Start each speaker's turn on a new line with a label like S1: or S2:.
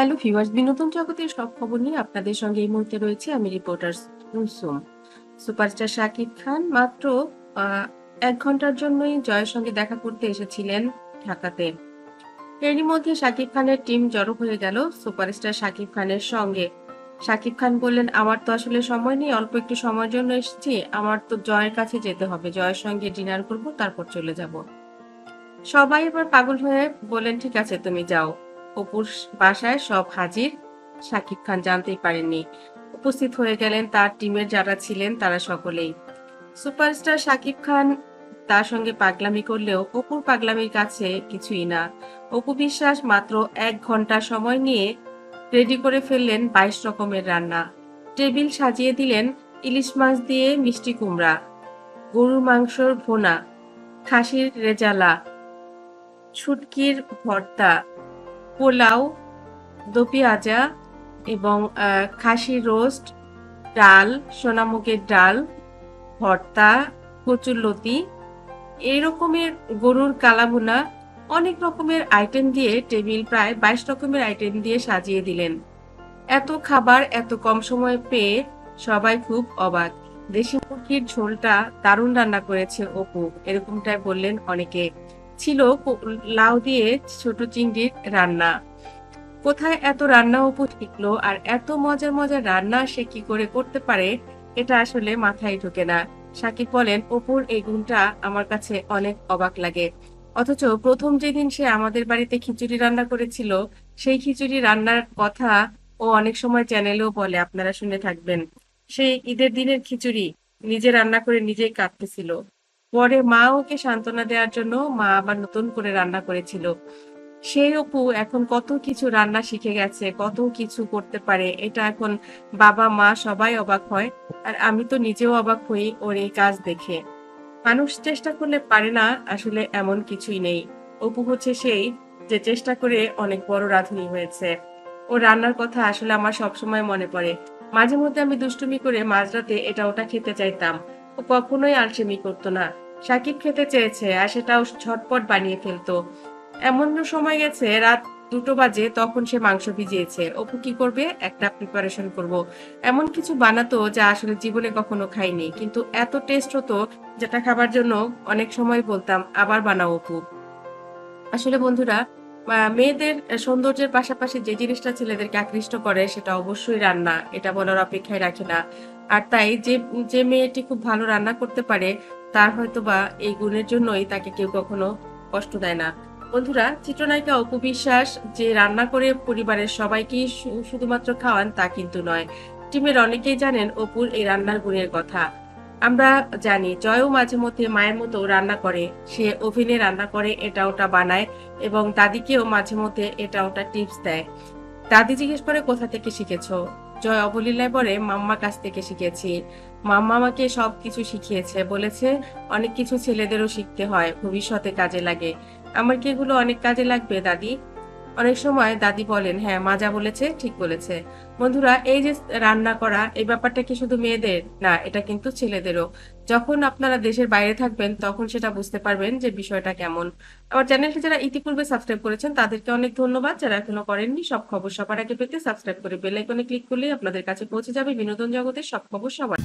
S1: Hello viewers, বিনোদন জগতের সব খবর নিয়ে আপনাদের সঙ্গে এই মুহূর্তে রয়েছে আমি রিপোর্টার কুলসুম। সুপারস্টার শাকিব খান মাত্র এক ঘণ্টার জন্যই জয়ের সঙ্গে দেখা করতে এসেছিলেন ঢাকাতে। এরই মধ্যে শাকিব খানের টিম জড়ো হয়ে গেল সুপারস্টার শাকিব খানের সঙ্গে। শাকিব খান বললেন, আমার তো আসলে সময় নেই, অল্প একটু সময়ের জন্য এসেছি। আমার তো জয়ের কাছে যেতে হবে। জয়ের সঙ্গে ডিনার করব, তারপর চলে যাব। সবাই এবার পাগল হয়ে বললেন, ঠিক আছে, তুমি যাও। অপুর বাসায় সব হাজির। শাকিব খান জানতেই পারেননি। উপস্থিত হয়ে গেলেন তার টিমের যারা ছিলেন তারা সকলেই। সুপারস্টার শাকিব খান তার সঙ্গে পাগলামি করলেও অপুর পাগলামির কাছে কিছুই না। অপু বিশ্বাস মাত্র এক ঘণ্টা সময় নিয়ে রেডি করে ফেললেন বাইশ রকমের রান্না। টেবিল সাজিয়ে দিলেন ইলিশ মাছ দিয়ে মিষ্টি কুমড়া, গরুর মাংসর ভোনা, খাসির রেজালা, ছুটকির ভর্তা পোলাও দো পেঁয়াজা এবং খাসি রোস্ট, ডাল, সোনামুগের ডাল, ভর্তা কচুরলতি এই রকমের গরুর কালাভুনা অনেক রকমের আইটেম দিয়ে টেবিল প্রায় বাইশ রকমের আইটেম দিয়ে সাজিয়ে দিলেন। এত খাবার এত কম সময়ে পেয়ে সবাই খুব অবাক। দেশি মুরগির ঝোলটা দারুণ রান্না করেছে অপু, এরকমটাই বললেন অনেকে। ছিল লাউ দিয়ে ছোট চিংড়ির রান্না। কোথায় এত রান্না অপু শিখলো আর এত মজার মজার রান্না সে কি করে করতে পারে, এটা আসলে মাথায় ঢোকে না। সাকিব বলেন, অপুর এই গুণটা আমার কাছে অনেক অবাক লাগে। অথচ প্রথম যেদিন সে আমাদের বাড়িতে খিচুড়ি রান্না করেছিল, সেই খিচুড়ি রান্নার কথা ও অনেক সময় চ্যানেলেও বলে, আপনারা শুনে থাকবেন। সেই ঈদের দিনের খিচুড়ি নিজে রান্না করে নিজেই কাঁদতেছিল। পরে মা ওকে সান্ত্বনা দেওয়ার জন্য মা আবার নতুন করে রান্না করেছিল। সেই অপু এখন কত কিছু রান্না শিখে গেছে, কত কিছু করতে পারে, এটা এখন বাবা, মা সবাই অবাক হয়, আর আমি তো নিজেও অবাক হই ওর এই কাজ দেখে। মানুষ চেষ্টা করলে পারে না, আসলে এমন কিছুই নেই। অপু হচ্ছে সেই যে চেষ্টা করে অনেক বড় রাঁধুনি হয়েছে। ও রান্নার কথা আসলে আমার সবসময় মনে পড়ে। মাঝে মধ্যে আমি দুষ্টুমি করে মাঝরাতে এটা ওটা খেতে চাইতাম। ও কখনোই আলসেমি করতো না। সাকিব খেতে চেয়েছে আর সেটাও ঝটপট বানিয়ে ফেলতো। এমন সময় গেছে, রাত দুটো বাজে, তখন সে মাংস ভিজিয়েছে। অপু, কি করবে? একটা প্রিপারেশন করব। এমন কিছু বানাতো যা আসলে জীবনে কখনো খাইনি। কিন্তু এত টেস্ট হতো যেটা খাবার জন্য অনেক সময় বলতাম, আবার বানাও অপু। আসলে বন্ধুরা মেয়েদের সৌন্দর্যের পাশাপাশি যে জিনিসটা ছেলেদেরকে আকৃষ্ট করে সেটা অবশ্যই রান্না। এটা বলার অপেক্ষায় রাখে না। আর তাই যে যে মেয়েটি খুব ভালো রান্না করতে পারে, তার হয়তো বা এই গুণের জন্যই তাকে কেউ কখনো কষ্ট দেয় না। বন্ধুরা, চিত্রনায়িকা অপু বিশ্বাস যে রান্না করে পরিবারের সবাইকেই শুধুমাত্র খাওয়ান তা কিন্তু নয়। টিমের অনেকেই জানেন অপুর এই রান্নার গুণের কথা। আমরা জানি জয়ও মাঝে মধ্যে মায়ের মতো রান্না করে। সে ওভেনে রান্না করে, এটা ওটা বানায় এবং দাদিকেও মাঝে মধ্যে এটা ওটা টিপস দেয়। দাদি জিজ্ঞেস করে, কোথা থেকে শিখেছো? জয় অবলীলায় পরে মাম্মা কাছ থেকে শিখেছি। মাম্মা আমাকে সব কিছু শিখিয়েছে। বলেছে, অনেক কিছু ছেলেদেরও শিখতে হয়, ভবিষ্যতে কাজে লাগে। আমার কি এগুলো অনেক কাজে লাগবে, দাদি? অনেক সময় দাদি বলেন হ্যাঁ মাজা বলেছে ঠিক বলেছে। বন্ধুরা, এই যে রান্না করা, এই ব্যাপারটা কি শুধু মেয়েদের? না, এটা কিন্তু ছেলেদেরও। যখন আপনারা দেশের বাইরে থাকবেন, তখন সেটা বুঝতে পারবেন যে বিষয়টা কেমন। আমার চ্যানেলটি যারা ইতিপূর্বে সাবস্ক্রাইব করেছেন, তাদেরকে অনেক ধন্যবাদ। যারা এখনও করেননি, সব খবর সবার আগে পেতে সাবস্ক্রাইব করে বেল আইকনে ক্লিক করলে আপনাদের কাছে পৌঁছে যাবে বিনোদন জগতের সব খবর সবার।